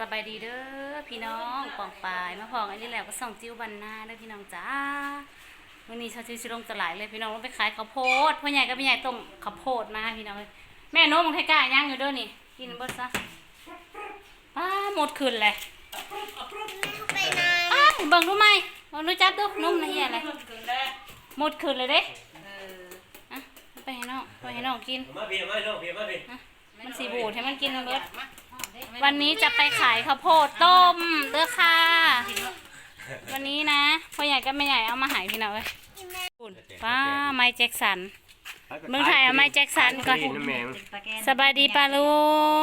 สบายดีเด้อพี่น้องปองปายมาพองอันนี้แหละก็ส่องจิ้วบันหน้าเด้อพี่น้องจ้าวันนี้ชาวจิ้วสิลงตลาดเลยพี่น้องว่าไปขายข้าวโพดพ่อใหญ่กับพี่ใหญ่ต้มข้าวโพดมาพี่น้องเลยแม่โน้มให้กล้าย่างอยู่เด้อนี่กินเบิดซะป้าหมดคืนเลยไปนานอ้าวเบิ่งดูไหมลองดูจับดูนุ่มนะเฮียอะไรหมดคืนเลยเด้อะเอาไปให้น้องไปให้น้องกินมาพี่มาลูกพี่มาพี่มันสีบูดให้มันกินเบิด วันนี้จะไปขายข้าวโพดต้มเด้อค่ะ วันนี้นะพ่อใหญ่ก็ไม่ใหญ่เอามาใหายพี่น้องเอ้ยป้าไม้แจ็คสันเมืองไทยเอาไม้แจ็คสันก่อนแมงสบายดีป้าลุ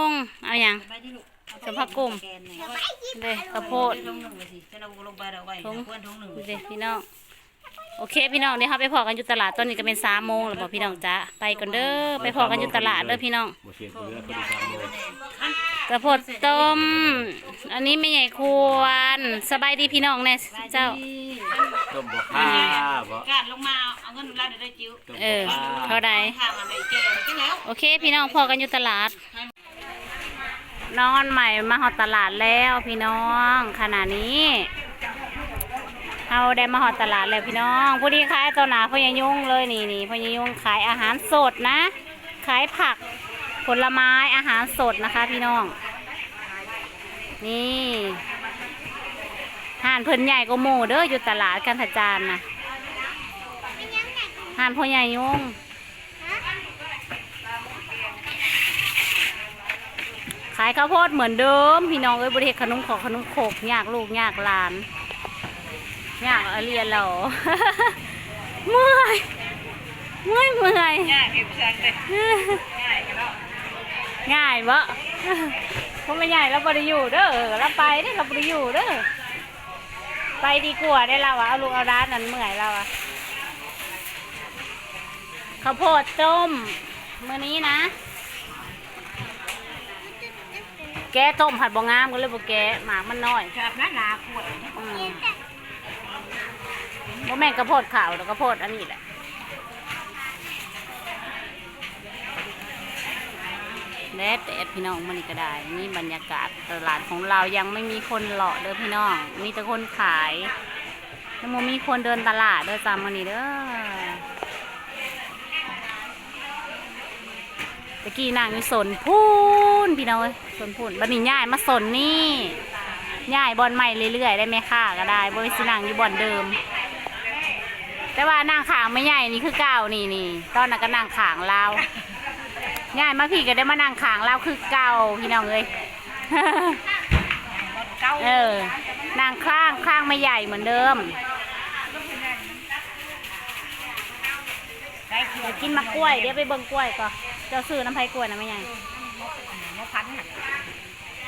งเอาอย่างไปดิลูกสมภาพกลุ่มเด้ข้าวโพดทงหนึ่งเลยสิจะเราลงไปเราไว้ถุงเพื่อนทงหนึ่งดูดิพี่น้องโอเคพี่น้องเดี๋ยวเราไปพอกันอยู่ตลาดตอนนี้ก็เป็นสามโมงแล้วบอกพี่น้องจ้าไปก่อนเด้อไปพอกันอยู่ตลาดเด้อพี่น้อง บ่เสียเรือคนสามโมงกระโพดต้ม อันนี้ไม่ใหญ่ควร สบายดีพี่น้องแน่เจ้า ต้มบ่ค่าบ่การลงมาเอาเงินเราได้จิ้วต้มเอบ่อค่าเท่าใดทางอะไรแก่กินแล้วโอเค พี่น้องพอกันอยู่ตลาด นอนใหม่มาหอดตลาดแล้วพี่น้องขณะนี้เราได้มาหอดตลาดแล้วพี่น้องผู้ที่ขายตัวหนาพญายุงเลยนี่นี่พญายุงขายอาหารสดนะ ขายผัก ผลไม้อาหารสดนะคะพี่น้อง นี่ห่านเพิ่นใหญ่ก็โมเด้ออยู่ตลาดกันทจานนะห่านพ่อใหญ่ยุงขายข้าวโพดเหมือนเดิม พี่น้องเอ้ยบริเวณขนมของขนมโขกยากลูกยากหลานยากเอาเรียนเราเมื่อยเมื่อยเมื่อยง่ายเก็บชังเลยง่ายกันแล้ว ง่ายบ่เพราะไม่ใหญ่เราบริอยู่เด้อเราไปเด้อเราบริอยู่เด้อไปดีกว่าได้เราอะเอาลูกเอาร้านนั้นเมื่อยเราอะข้าวโพดต้มมื้อนี้นะ แกะต้มผัดบองามก็เลยบอกแกะหมากมันน้อยจับน้าหนาขวดอืมบ่แม่นกระโพดขาวหรอกกระโพดอันนี้แหละ แดดแดดพี่น้องมันนี่ก็ได้นี่บรรยากาศตลาดของเรายังไม่มีคนเลาะเด้อพี่น้อง มีแต่คนขายยังบ่มีคนเดินตลาดเด้อจำมันนี่เด้อตะกี้นางอยู่สนพูนพี่น้องสนพูนบัดนี้ย้ายมาสนนี่ย้ายบอลใหม่เรื่อยๆได้ไหมค่ะก็ได้บริสินังอยู่บอลเดิม แต่ว่านางขางไม่ใหญ่นี่คือเก่านี่นี่ตอนนั้นก็นางขางเรา ย้ายมาพี่ก็ได้มานางขางเราวคือเก่าพี่น้องเอ้ยเก้าเออนางข้างข้างไม่ใหญ่เหมือนเดิมได้ขวเดี๋ดยวกินมะกล้วยเดี๋ยวไปเบิ่งกล้วยก่อนเจ้าซื้อน้ำไผ่กล้วยนะไม่ใหญ่มะพัน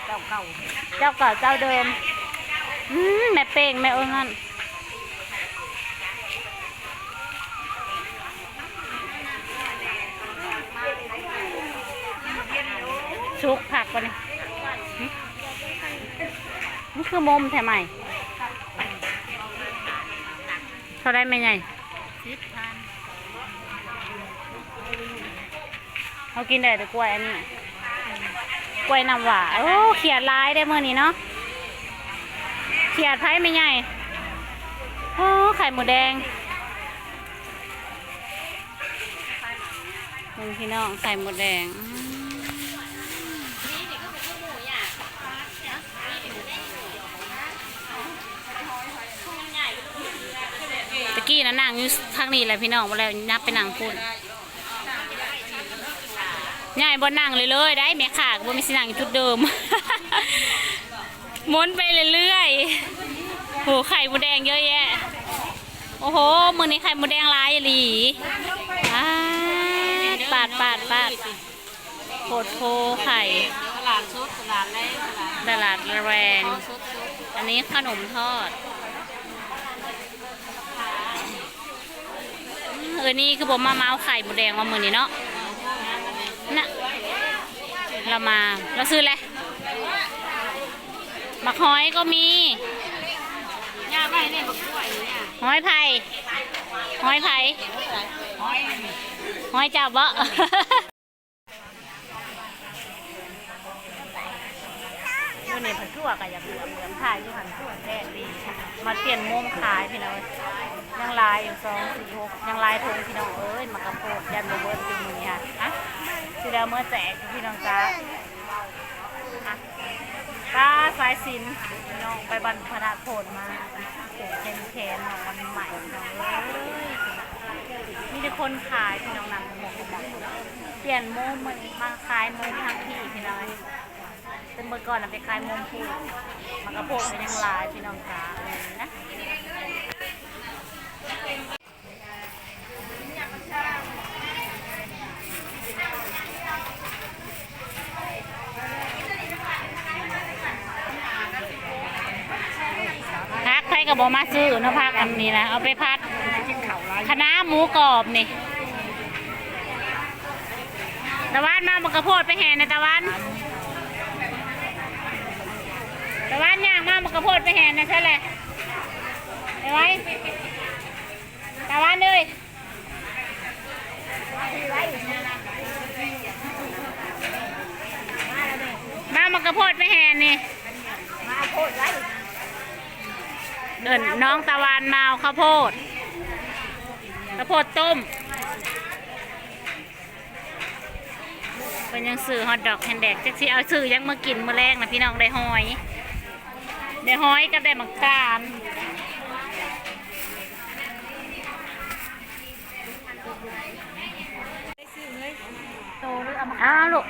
เก้าเก้าเจ้าเก่าเจ้าเดิมอืมแม่เป้งแม่เอิงนั่น ชุกผักก่อนนี่หึนี่คือมุมแท่ไหมเท่าไดไหมไงสิบพันเขากินได้แต่กล้วยอันนี้ กล้วยน้ำหวานโอ้เขียดลายได้เมื่อนี้เนาะเขียดไผ่ไม่ใหญ่โอ้ไข่หมูแดงมึงพี่น้องไข่หมูแดงอืมตะ กี้นะนั่งอยู่ทางนี้แหละพี่น้องมาแล้วนับไปนั่งพูดใหญ่บนนั่งเลยเลยได้แม่ขากบนมีสินั่งอยู่จุดเดิมหมุนไปเรื่อยๆโหไข่มดแดงเยอะแยะ โอ้โหมือนี้ไข่มดแดงลายอีหลีปาดปาดปาดปาดโคตรโคไข่ ตลาดชุดตลาดแรกตลาดตลาดแรงชุดชุดอันนี้ขนมทอด เออนี่คือผมมาเมาไข่มดแดงมามือนี้เนาะน่ะเรามาเราซื้ออะไรมักหอยก็มีย่าไม่เนี่ยบักกล้วยเนี่ยหอยไผ่หอยไผ่หอยจับบ่วัน ตัวนี้ผัดชั่วกับอยากเหลือมเหลือมถ่ายอยู่หันชั่วแท้ดีมาเปลี่ยนมุมขายพี่น้องยังลายอยู่สองสี่หกยังลายทงพี่น้องเอ้ยมากระโปดยันโรเบิร์ตอยู่มือนี้ค่ะอะสิเดาเมื่อแจกพี่น้องจ้าอะป้าสายสินพี่น้องไปบรรพนาโผลมาผูกแขนแขนของวันใหม่พี่น้องเอ้ยมีแต่คนขายพี่น้องนำหมวกหมวกเปลี่ยนมุมมันมาขายมุมทางพี่พี่น้อง ซึ่งเมื่อก่อนนะไปขายมุมพูมันกระโปงเป็นยังลายพี่น้องจ๋าอะไรอย่างนี้นะพักใครกับบอมาซื้อนะพักอันนี้นะเอาไปพัดกินข้าวหลายคณะหมูกรอบนี่ตะวันมาบักกระโพดไปแห่ในตะวัน ตะวันย่างมาบักกระโพดไปแห่ในใช่เลยไปไว้ตะวันเลยมาบักกระโพดไปแห่นี่เดินน้องตะวันมาเอาข้าวโพดข้าวโพดต้มเป็นยังสื่อฮอทดอกแฮนแดกจักสิเอาสื่อยังมากินมื้อแรกนะพี่น้องได้หอย ได้หอยกับได้หมักตาลเอาลูก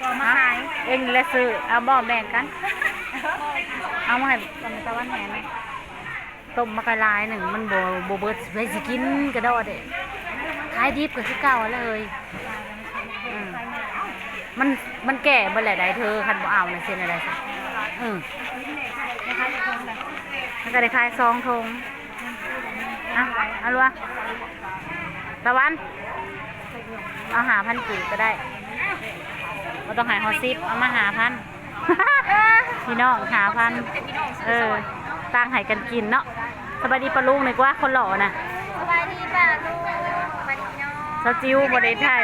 ก็มาขายเอ็งและซื้อเอาบ่แบ่งกัน เอามาให้ตำตะวันแหนไหมต้มมะกะลายหนึ่งมันบ่บ่เบิดไปสิกินกระโดดเด้ขายดิบก็คือเก่าเลยอืมมันมันแก่บ่แหละได้เธอคันบ่เอาน่ะเส้นอะไรซะ อืมมันก็ได้ขายซองทงอะเอาลูกตะวัน เอาหาพันกี่ก็ได้เราต้องหาฮอซิปเอามาหาพันพี่น้องหาพัน เออตั้งให้กันกินเนาะสบายดีปะลุงเลยกว่าคนหล่อนะสบายดีป่ะลูกสบายดีน้องสจิวบริถ่าย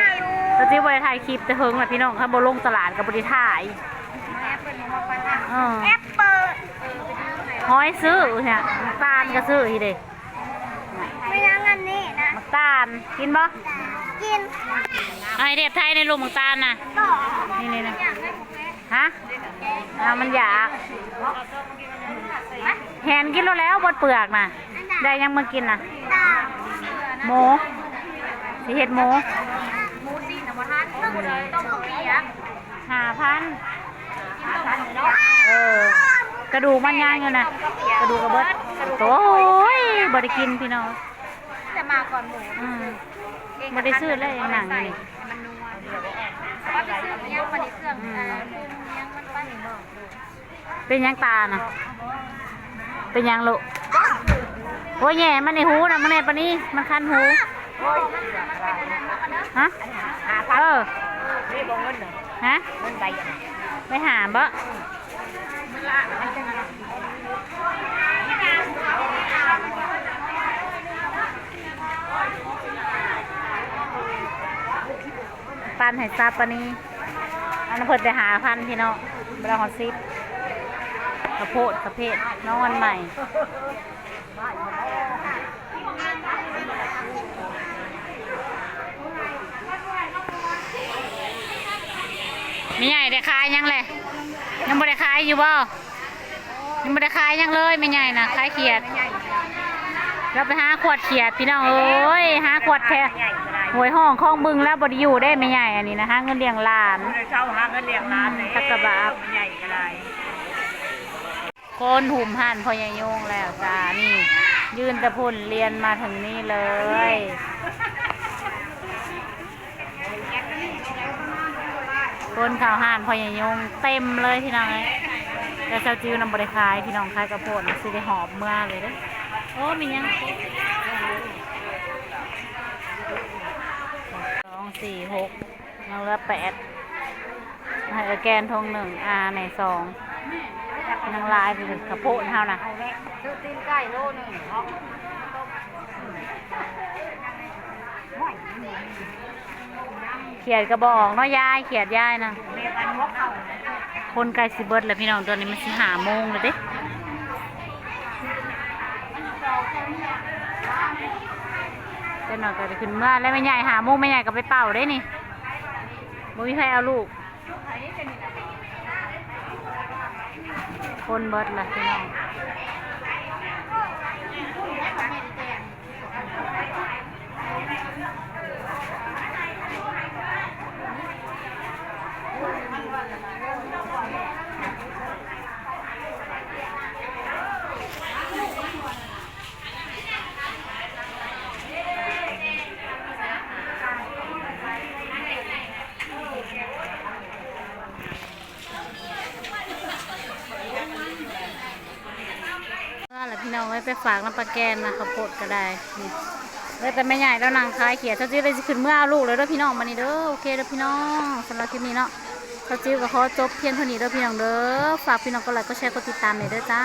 สจิวบริถ่ายคลิปจะเฮิงแหละพี่น้องถ้าบลงตลาดกับบริถ่ายแอปเปิล มาปันอะเออแอปเปิลห้อยซื้อเนี่ยน้ำตาลก็ซื้อทีเด็ไม่นั่งอันนี้นะมักตาลกินบ่กินไอเด็บไทยในรูมักตาลน่ะต่อนี่นี่นะอย่างไม่ถูกไหมฮะเอามันอยากแหนกินแล้วแล้วบดเปลือกน่ะ ได้ยังมากินน่ะตาหมูสิเห็ดหมูหมูซีนนะวะท่านต้องเลยต้องเปียกหาพันกินต้ม เนาะเออกระดูกมันย่างอยู่นะกระดูกกระเบิดโอ้ยบริกินพี่น้องจะมาก่อนหมูอืมบ่ได้ซื้อเลยยังหนังอยู่นี่มันนัวว่าไปซื้อยังมันเครื่องเอ่อปรุงยังมันปั้นเนาะเป็นหยังตาน่ะเป็นหยังลูกโอ้ยแย่มันในหูนะมันในปะนี้มันคันหูฮะหาพันเออนี่บ่เงินเนาะฮะเงินใบอะ ไปหาบ่ปันให้ซาปะนี้อันนั้นเพิ่นไปหาพันพี่น้องเวลาฮอดซิปกระโพดกระเพดน้องวันใหม่ มีใหญ่ได้ขายยังเลยยังไม่ได้ขายอยู่บ่ยังไม่ได้ขายยังเลยไม่ใหญ่นะขายเขียดเราไปหาขวดเขียดพี่น้องเอ้ยหาขวดแค่ใหญ่ก็ได้หวยห้องคลองบึงแล้วบไดอยู่ได้ไม่ใหญ่อันนี้นะฮะเงินเลี้ยงหลานเช่าหาเงินเลี้ยงร้านเลยตักกะบาบใหญ่ก็ได้คนหุ่มหันพอยายโยงแล้วจ้านี่ ยืนตะพุ่นเรียนมาถึงนี่เลย คนข่าวห่านพอยยโยงเต็มเลยพี่น้องเอ้ยแต่เจ้าจิวนำบริคายพี่น้องคายกระโพดสิได้หอบเมื่อเลยเด้อโอ้มียังสองสี่หกน้องลือแปดให้แกนทงหนึ่งอาในสองนางลายไปถึงกระโพดเท่านะซื้อตีนไก่โลหนึ่งเนาะ เขียดกระบอกเนาะยายเขียดยายนะคนไกลสิเบิร์ดแล้วพี่น้องตอนนี้มันสิหาโมงเลยเด้เจ้าหน่อยก็จะขึ้นเมื่อแล้วไม่ใหญ่หาโมงไม่ใหญ่ก็ไปเป่าได้นี่บ่มีใครเอาลูก คนเบิร์ดละพี่น้อง ว่าแหละพี่น้อง ไว้ไปฝากน้ำปลาแกนนะข้าวโพดก็ได้นี่เลยแต่ไม่ใหญ่แล้วนางคายเขียดเจ้าจิ้วเลยขึ้นเมื่อเอาลูกเลยเด้อพี่น้องมานี่เด้อโอเคเด้อพี่น้องสำหรับคลิปนี้เนาะเจ้าจิ้วก็ขอจบเพียงเท่านี้เด้อพี่น้องเด้อฝากพี่น้องก็ไลค์ก็แชร์กดติดตามหน่อยเด้อจ้า